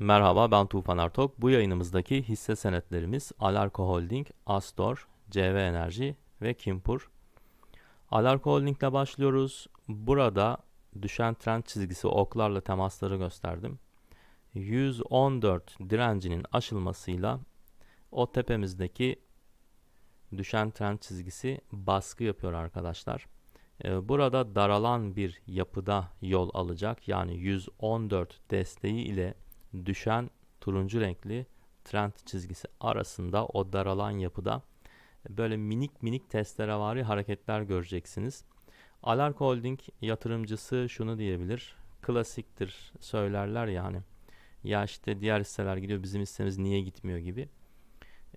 Merhaba ben Tufan Ertok. Bu yayınımızdaki hisse senetlerimiz Alarko Holding, Astor, CV Enerji ve Kimpur. Alarko Holding ile başlıyoruz. Burada düşen trend çizgisi oklarla temasları gösterdim. 114 direncinin aşılmasıyla o tepemizdeki düşen trend çizgisi baskı yapıyor arkadaşlar. Ee, Burada daralan bir yapıda yol alacak. Yani 114 desteği ile düşen turuncu renkli trend çizgisi arasında o daralan yapıda böyle minik minik testerevari hareketler göreceksiniz. Alark Holding yatırımcısı şunu diyebilir. Klasiktir söylerler yani. Ya işte diğer hisseler gidiyor bizim hissemiz niye gitmiyor gibi.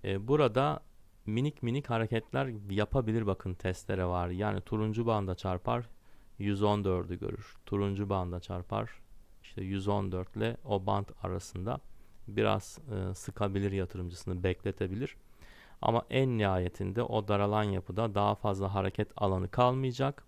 Ee, burada minik minik hareketler yapabilir bakın testere var. Yani turuncu banda çarpar 114'ü görür. Turuncu banda çarpar işte 114 ile o band arasında biraz e, sıkabilir yatırımcısını bekletebilir. Ama en nihayetinde o daralan yapıda daha fazla hareket alanı kalmayacak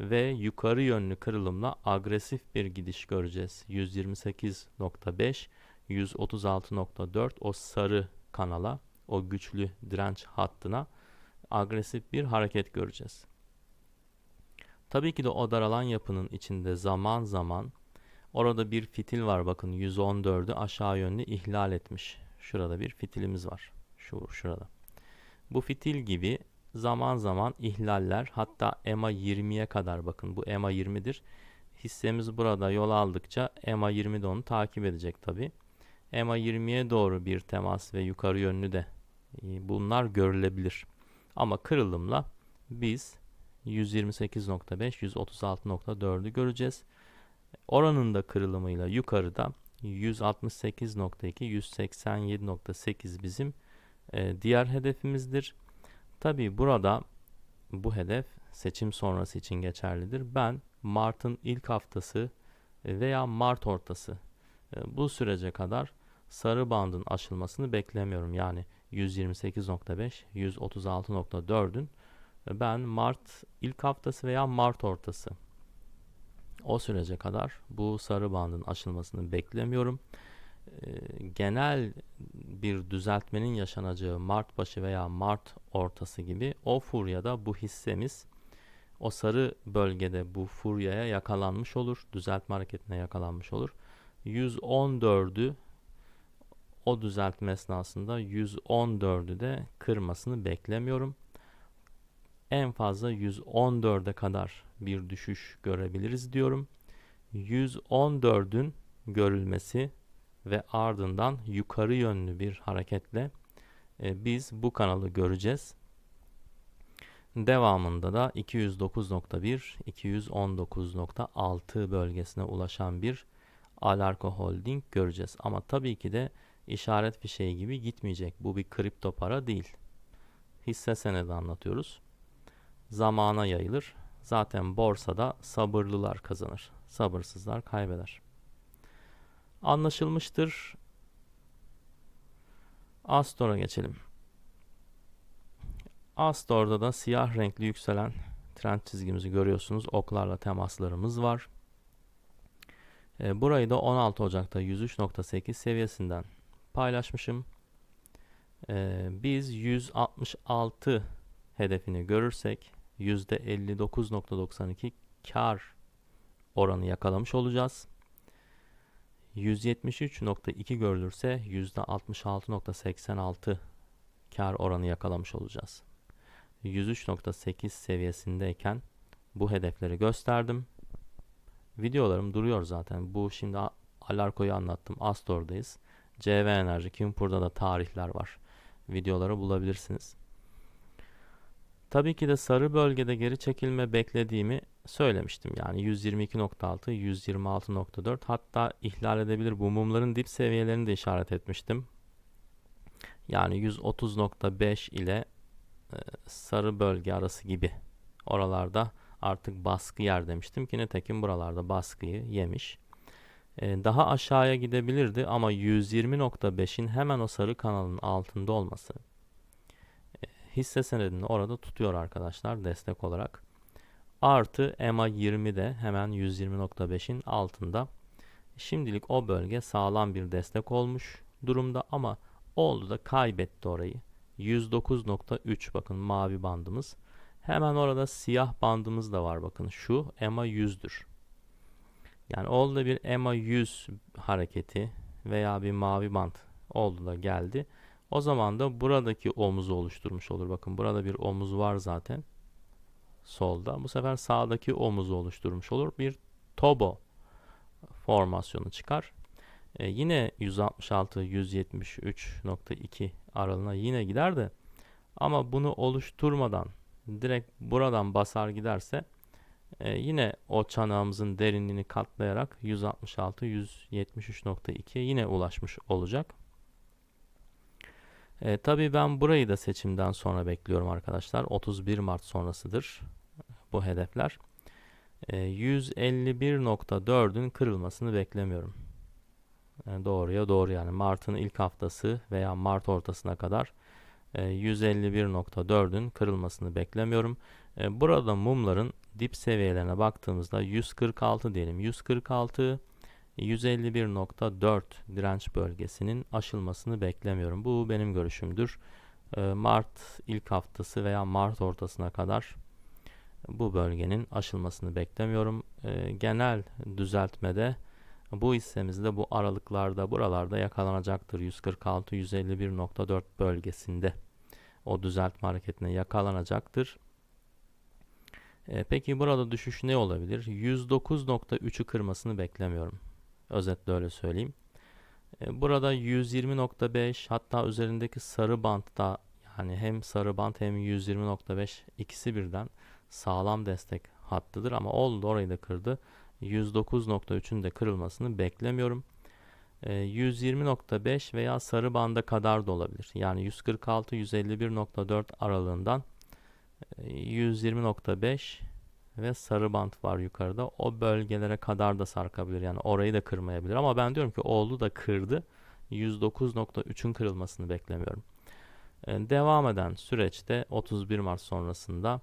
ve yukarı yönlü kırılımla agresif bir gidiş göreceğiz. 128.5 136.4 o sarı kanala o güçlü direnç hattına agresif bir hareket göreceğiz. Tabii ki de o daralan yapının içinde zaman zaman orada bir fitil var bakın 114'ü aşağı yönlü ihlal etmiş. Şurada bir fitilimiz var. Şu şurada. Bu fitil gibi zaman zaman ihlaller hatta EMA 20'ye kadar bakın bu EMA 20'dir. Hissemiz burada yol aldıkça EMA 20 de onu takip edecek tabi. EMA 20'ye doğru bir temas ve yukarı yönlü de e, bunlar görülebilir. Ama kırılımla biz 128.5 136.4'ü göreceğiz. Oranın da kırılımıyla yukarıda 168.2 187.8 bizim e, diğer hedefimizdir. Tabi burada bu hedef seçim sonrası için geçerlidir. Ben Mart'ın ilk haftası veya Mart ortası e, bu sürece kadar sarı bandın aşılmasını beklemiyorum. Yani 128.5, 136.4'ün ben Mart ilk haftası veya Mart ortası o sürece kadar bu sarı bandın aşılmasını beklemiyorum. genel bir düzeltmenin yaşanacağı Mart başı veya Mart ortası gibi o furyada bu hissemiz o sarı bölgede bu furyaya yakalanmış olur. Düzeltme hareketine yakalanmış olur. 114'ü o düzeltme esnasında 114'ü de kırmasını beklemiyorum. En fazla 114'e kadar bir düşüş görebiliriz diyorum. 114'ün görülmesi ve ardından yukarı yönlü bir hareketle e, biz bu kanalı göreceğiz. Devamında da 209.1 219.6 bölgesine ulaşan bir Alarko Holding göreceğiz. Ama tabii ki de işaret fişeği gibi gitmeyecek. Bu bir kripto para değil. Hisse senedi anlatıyoruz. Zamana yayılır. Zaten borsada sabırlılar kazanır. Sabırsızlar kaybeder. Anlaşılmıştır. Astor'a geçelim. Astor'da da siyah renkli yükselen trend çizgimizi görüyorsunuz. Oklarla temaslarımız var. E, burayı da 16 Ocak'ta 103.8 seviyesinden paylaşmışım. Ee, biz 166 hedefini görürsek %59.92 kar oranı yakalamış olacağız. 173.2 görülürse %66.86 kar oranı yakalamış olacağız. 103.8 seviyesindeyken bu hedefleri gösterdim. Videolarım duruyor zaten. Bu şimdi Alarko'yu anlattım. Astor'dayız. CV Enerji, Kimpur'da da tarihler var. Videoları bulabilirsiniz. Tabii ki de sarı bölgede geri çekilme beklediğimi söylemiştim. Yani 122.6, 126.4 hatta ihlal edebilir bu mumların dip seviyelerini de işaret etmiştim. Yani 130.5 ile e, sarı bölge arası gibi oralarda artık baskı yer demiştim ki nitekim buralarda baskıyı yemiş. Ee, daha aşağıya gidebilirdi ama 120.5'in hemen o sarı kanalın altında olması e, hisse senedini orada tutuyor arkadaşlar destek olarak. Artı EMA 20 de hemen 120.5'in altında. Şimdilik o bölge sağlam bir destek olmuş durumda ama oldu da kaybetti orayı. 109.3 bakın mavi bandımız. Hemen orada siyah bandımız da var bakın şu EMA 100'dür. Yani oldu bir EMA 100 hareketi veya bir mavi band oldu da geldi. O zaman da buradaki omuzu oluşturmuş olur. Bakın burada bir omuz var zaten. Solda. Bu sefer sağdaki omuzu oluşturmuş olur. Bir tobo formasyonu çıkar. Ee, yine 166 173.2 aralığına yine gider de ama bunu oluşturmadan direkt buradan basar giderse e, yine o çanağımızın derinliğini katlayarak 166 173.2'ye yine ulaşmış olacak. E, tabii ben burayı da seçimden sonra bekliyorum arkadaşlar. 31 Mart sonrasıdır bu hedefler. E, 151.4'ün kırılmasını beklemiyorum. E, doğruya doğru yani Mart'ın ilk haftası veya Mart ortasına kadar 151.4'ün e, kırılmasını beklemiyorum. E, burada mumların dip seviyelerine baktığımızda 146 diyelim. 146 151.4 direnç bölgesinin aşılmasını beklemiyorum. Bu benim görüşümdür. Mart ilk haftası veya Mart ortasına kadar bu bölgenin aşılmasını beklemiyorum. Genel düzeltmede bu hissemiz de bu aralıklarda buralarda yakalanacaktır. 146-151.4 bölgesinde o düzeltme hareketine yakalanacaktır. E, peki burada düşüş ne olabilir? 109.3'ü kırmasını beklemiyorum. Özetle öyle söyleyeyim. E, burada 120.5 hatta üzerindeki sarı bantta yani hem sarı bant hem 120.5 ikisi birden sağlam destek hattıdır ama oldu orayı da kırdı. 109.3'ün de kırılmasını beklemiyorum. E, ee, 120.5 veya sarı banda kadar da olabilir. Yani 146-151.4 aralığından 120.5 e, ve sarı band var yukarıda. O bölgelere kadar da sarkabilir. Yani orayı da kırmayabilir. Ama ben diyorum ki oldu da kırdı. 109.3'ün kırılmasını beklemiyorum. E, devam eden süreçte 31 Mart sonrasında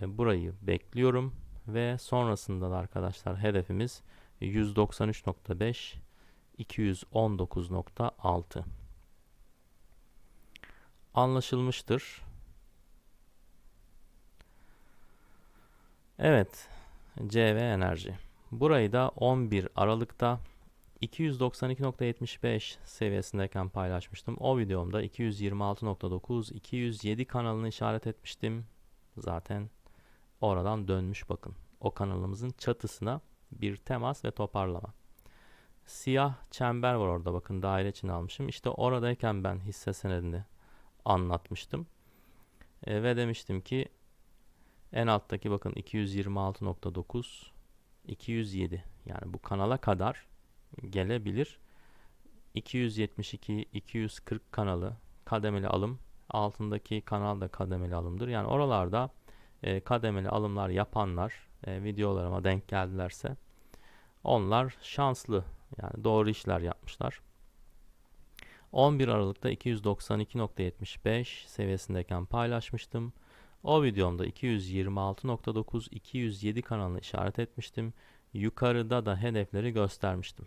e, burayı bekliyorum ve sonrasında da arkadaşlar hedefimiz 193.5 219.6 anlaşılmıştır. Evet CV enerji. Burayı da 11 Aralık'ta 292.75 seviyesindeyken paylaşmıştım. O videomda 226.9 207 kanalını işaret etmiştim. Zaten oradan dönmüş bakın. O kanalımızın çatısına bir temas ve toparlama. Siyah çember var orada bakın daire için almışım. İşte oradayken ben hisse senedini anlatmıştım. E, ve demiştim ki en alttaki bakın 226.9 207 yani bu kanala kadar gelebilir. 272 240 kanalı kademeli alım altındaki kanal da kademeli alımdır. Yani oralarda e, kademeli alımlar yapanlar e, videolarıma denk geldilerse onlar şanslı yani doğru işler yapmışlar. 11 Aralık'ta 292.75 seviyesindeyken paylaşmıştım. O videomda 226.9 207 kanalını işaret etmiştim. Yukarıda da hedefleri göstermiştim.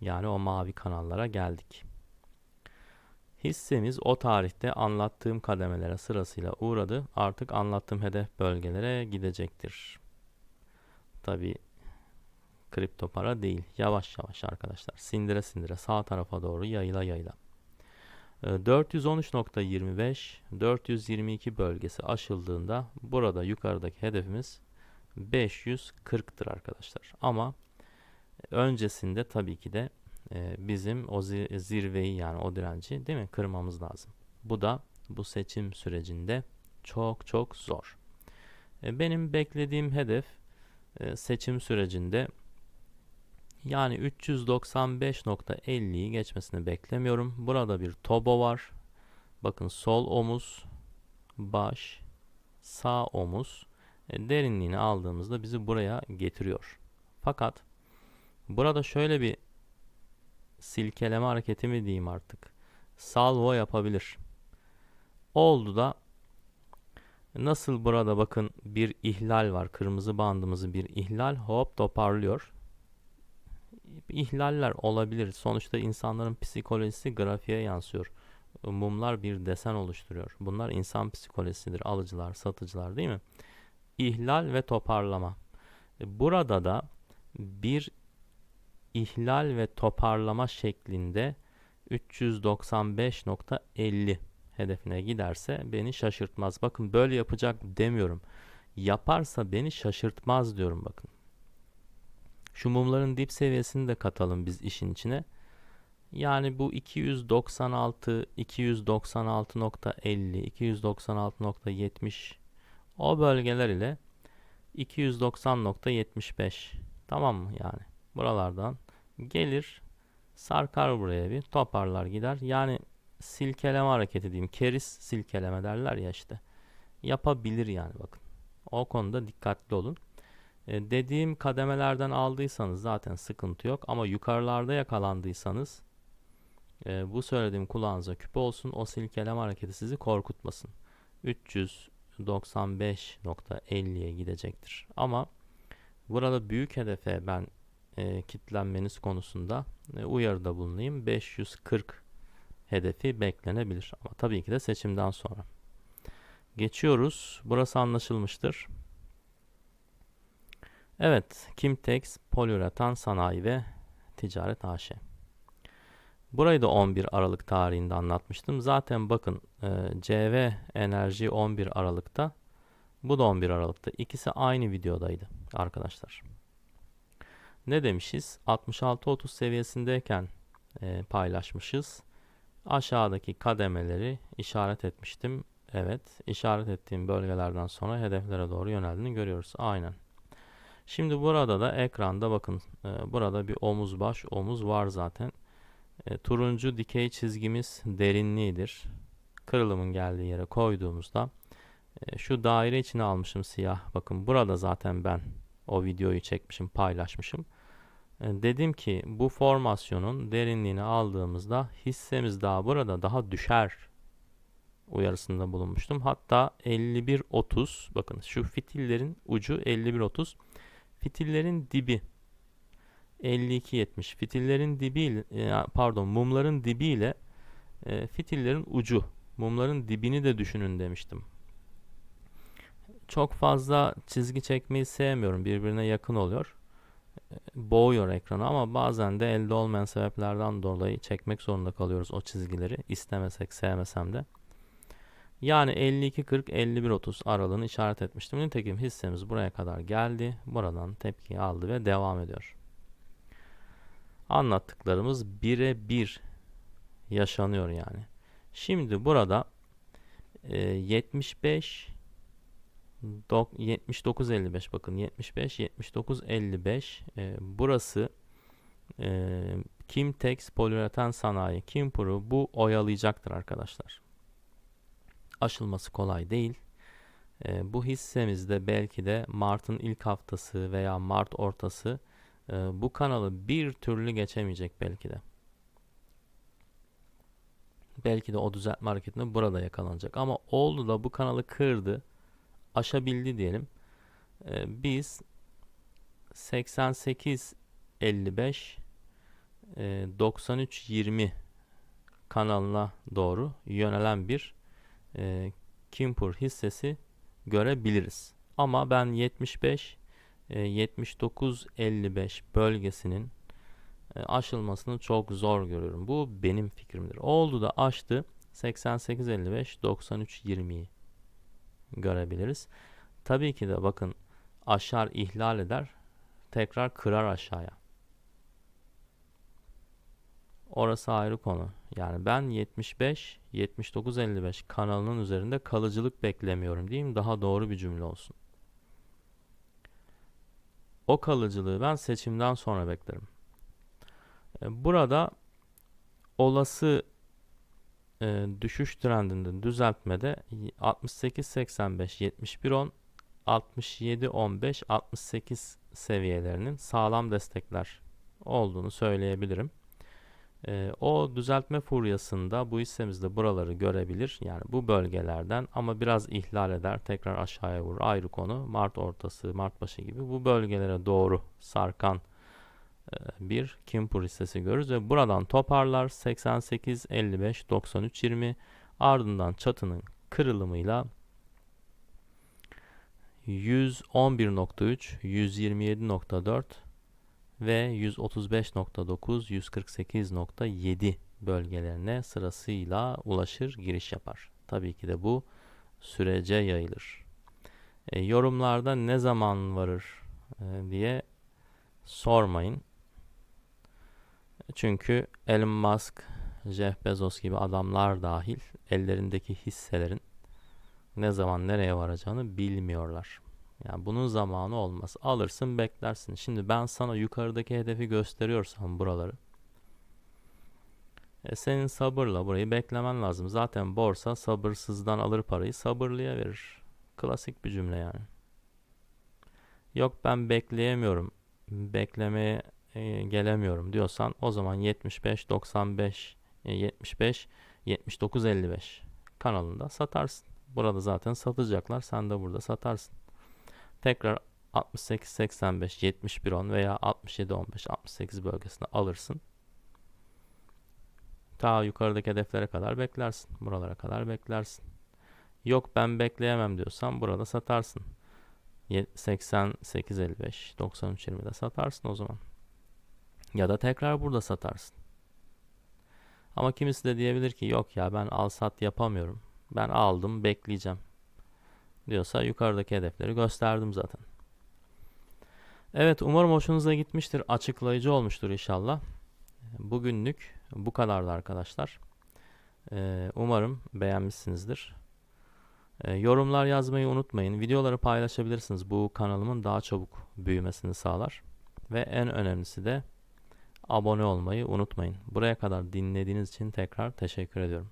Yani o mavi kanallara geldik. Hissemiz o tarihte anlattığım kademelere sırasıyla uğradı. Artık anlattığım hedef bölgelere gidecektir. Tabi kripto para değil. Yavaş yavaş arkadaşlar. Sindire sindire sağ tarafa doğru yayıla yayıla. 413.25 ee, 422 bölgesi aşıldığında burada yukarıdaki hedefimiz 540'tır arkadaşlar. Ama öncesinde tabii ki de e, bizim o zirveyi yani o direnci değil mi kırmamız lazım. Bu da bu seçim sürecinde çok çok zor. E, benim beklediğim hedef e, seçim sürecinde yani 395.50'yi geçmesini beklemiyorum. Burada bir tobo var. Bakın sol omuz, baş, sağ omuz derinliğini aldığımızda bizi buraya getiriyor. Fakat burada şöyle bir silkeleme hareketi mi diyeyim artık. Salvo yapabilir. Oldu da nasıl burada bakın bir ihlal var. Kırmızı bandımızı bir ihlal hop toparlıyor. İhlaller olabilir. Sonuçta insanların psikolojisi grafiğe yansıyor. Mumlar bir desen oluşturuyor. Bunlar insan psikolojisidir. Alıcılar, satıcılar değil mi? İhlal ve toparlama. E, Burada da bir ihlal ve toparlama şeklinde 395.50 hedefine giderse beni şaşırtmaz. Bakın böyle yapacak demiyorum. Yaparsa beni şaşırtmaz diyorum bakın. Şu mumların dip seviyesini de katalım biz işin içine. Yani bu 296, 296.50, 296.70 o bölgeler ile 290.75 tamam mı yani? Buralardan gelir sarkar buraya bir toparlar gider. Yani silkeleme hareketi diyeyim keris silkeleme derler ya işte. Yapabilir yani bakın. O konuda dikkatli olun e, dediğim kademelerden aldıysanız zaten sıkıntı yok ama yukarılarda yakalandıysanız e, bu söylediğim kulağınıza küpe olsun o silkeleme hareketi sizi korkutmasın. 395.50'ye gidecektir. Ama burada büyük hedefe ben e, kitlenmeniz konusunda e, uyarıda bulunayım. 540 hedefi beklenebilir ama tabii ki de seçimden sonra. Geçiyoruz. Burası anlaşılmıştır Evet, Kimtex Poliüretan Sanayi ve Ticaret AŞ. Burayı da 11 Aralık tarihinde anlatmıştım. Zaten bakın e, CV Enerji 11 Aralık'ta, bu da 11 Aralık'ta. İkisi aynı videodaydı arkadaşlar. Ne demişiz? 66-30 seviyesindeyken e, paylaşmışız. Aşağıdaki kademeleri işaret etmiştim. Evet, işaret ettiğim bölgelerden sonra hedeflere doğru yöneldiğini görüyoruz. Aynen. Şimdi burada da ekranda bakın e, burada bir omuz baş omuz var zaten. E, turuncu dikey çizgimiz derinliğidir. Kırılımın geldiği yere koyduğumuzda e, şu daire içine almışım siyah. Bakın burada zaten ben o videoyu çekmişim paylaşmışım. E, dedim ki bu formasyonun derinliğini aldığımızda hissemiz daha burada daha düşer uyarısında bulunmuştum. Hatta 51.30 bakın şu fitillerin ucu 51.30 Fitillerin dibi 52-70. Fitillerin dibi e, pardon mumların dibi ile e, fitillerin ucu. Mumların dibini de düşünün demiştim. Çok fazla çizgi çekmeyi sevmiyorum. Birbirine yakın oluyor. E, boğuyor ekranı ama bazen de elde olmayan sebeplerden dolayı çekmek zorunda kalıyoruz o çizgileri. İstemesek sevmesem de. Yani 52-40-51-30 aralığını işaret etmiştim. Nitekim hissemiz buraya kadar geldi. Buradan tepki aldı ve devam ediyor. Anlattıklarımız birebir yaşanıyor yani. Şimdi burada e, 75 79 55 bakın 75 79 55 e, burası e, Kimtex poliüreten sanayi Kimpur'u bu oyalayacaktır arkadaşlar aşılması kolay değil. E, bu hissemizde belki de Mart'ın ilk haftası veya Mart ortası e, bu kanalı bir türlü geçemeyecek belki de. Belki de o düzeltme hareketinde burada yakalanacak. Ama oldu da bu kanalı kırdı, aşabildi diyelim. E, biz 88 55 e, 93 20 kanalına doğru yönelen bir e, Kimpur hissesi görebiliriz. Ama ben 75 e, 79 55 bölgesinin e, aşılmasını çok zor görüyorum. Bu benim fikrimdir. Oldu da aştı 88 55 93 20'yi görebiliriz. Tabii ki de bakın aşar ihlal eder tekrar kırar aşağıya. Orası ayrı konu. Yani ben 75 79 55 kanalının üzerinde kalıcılık beklemiyorum diyeyim daha doğru bir cümle olsun. O kalıcılığı ben seçimden sonra beklerim. E, burada olası e, düşüş trendinde düzeltmede 68 85 71 10 67 15 68 seviyelerinin sağlam destekler olduğunu söyleyebilirim. E, o düzeltme furyasında bu hissemizde buraları görebilir. Yani bu bölgelerden ama biraz ihlal eder. Tekrar aşağıya vurur. Ayrı konu. Mart ortası, Mart başı gibi bu bölgelere doğru sarkan e, bir Kimpur hissesi görürüz ve buradan toparlar 88 55 93 20 ardından çatının kırılımıyla 111.3 127.4 ve 135.9 148.7 bölgelerine sırasıyla ulaşır giriş yapar. Tabii ki de bu sürece yayılır. E, yorumlarda ne zaman varır e, diye sormayın. Çünkü Elon Musk, Jeff Bezos gibi adamlar dahil ellerindeki hisselerin ne zaman nereye varacağını bilmiyorlar. Yani bunun zamanı olmaz. Alırsın beklersin. Şimdi ben sana yukarıdaki hedefi gösteriyorsam buraları. E senin sabırla burayı beklemen lazım. Zaten borsa sabırsızdan alır parayı sabırlıya verir. Klasik bir cümle yani. Yok ben bekleyemiyorum. Beklemeye e, gelemiyorum diyorsan o zaman 75 95 e, 75 79 55 kanalında satarsın. Burada zaten satacaklar. Sen de burada satarsın. Tekrar 68 85 71 10 veya 67 15 68 bölgesinde alırsın. Ta yukarıdaki hedeflere kadar beklersin. Buralara kadar beklersin. Yok ben bekleyemem diyorsan burada satarsın. 88 55 93 20'de satarsın o zaman. Ya da tekrar burada satarsın. Ama kimisi de diyebilir ki yok ya ben al sat yapamıyorum. Ben aldım bekleyeceğim. Diyorsa yukarıdaki hedefleri gösterdim zaten. Evet umarım hoşunuza gitmiştir. Açıklayıcı olmuştur inşallah. Bugünlük bu kadardı arkadaşlar. Ee, umarım beğenmişsinizdir. Ee, yorumlar yazmayı unutmayın. Videoları paylaşabilirsiniz. Bu kanalımın daha çabuk büyümesini sağlar. Ve en önemlisi de abone olmayı unutmayın. Buraya kadar dinlediğiniz için tekrar teşekkür ediyorum.